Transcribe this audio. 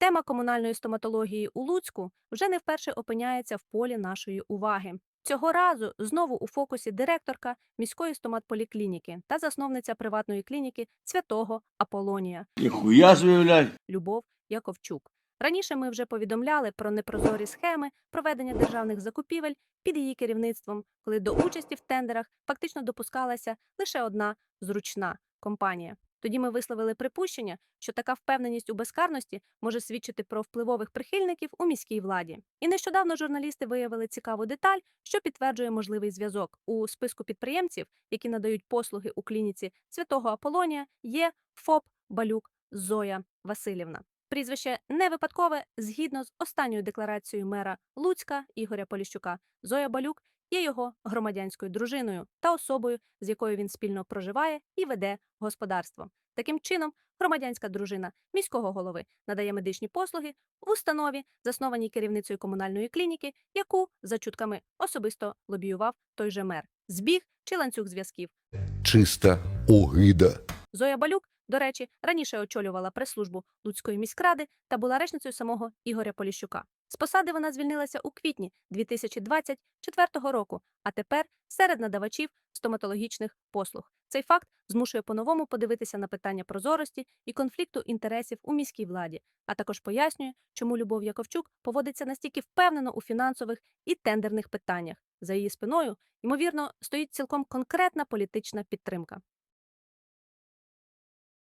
Тема комунальної стоматології у Луцьку вже не вперше опиняється в полі нашої уваги. Цього разу знову у фокусі директорка міської стоматполіклініки та засновниця приватної клініки святого Аполонія Ніхуя заявляй. Любов Яковчук. Раніше ми вже повідомляли про непрозорі схеми проведення державних закупівель під її керівництвом, коли до участі в тендерах фактично допускалася лише одна зручна компанія. Тоді ми висловили припущення, що така впевненість у безкарності може свідчити про впливових прихильників у міській владі. І нещодавно журналісти виявили цікаву деталь, що підтверджує можливий зв'язок. У списку підприємців, які надають послуги у клініці святого Аполонія, є ФОП Балюк Зоя Васильівна. Прізвище не випадкове згідно з останньою декларацією мера Луцька Ігоря Поліщука. Зоя Балюк є його громадянською дружиною та особою, з якою він спільно проживає і веде господарство. Таким чином, громадянська дружина міського голови надає медичні послуги в установі, заснованій керівницею комунальної клініки, яку за чутками особисто лобіював той же мер. Збіг чи ланцюг зв'язків. чиста огида. Зоя Балюк, до речі, раніше очолювала прес-службу Луцької міськради та була речницею самого Ігоря Поліщука. З посади вона звільнилася у квітні 2024 року, а тепер серед надавачів стоматологічних послуг. Цей факт змушує по-новому подивитися на питання прозорості і конфлікту інтересів у міській владі, а також пояснює, чому Любов Яковчук поводиться настільки впевнено у фінансових і тендерних питаннях. За її спиною, ймовірно, стоїть цілком конкретна політична підтримка.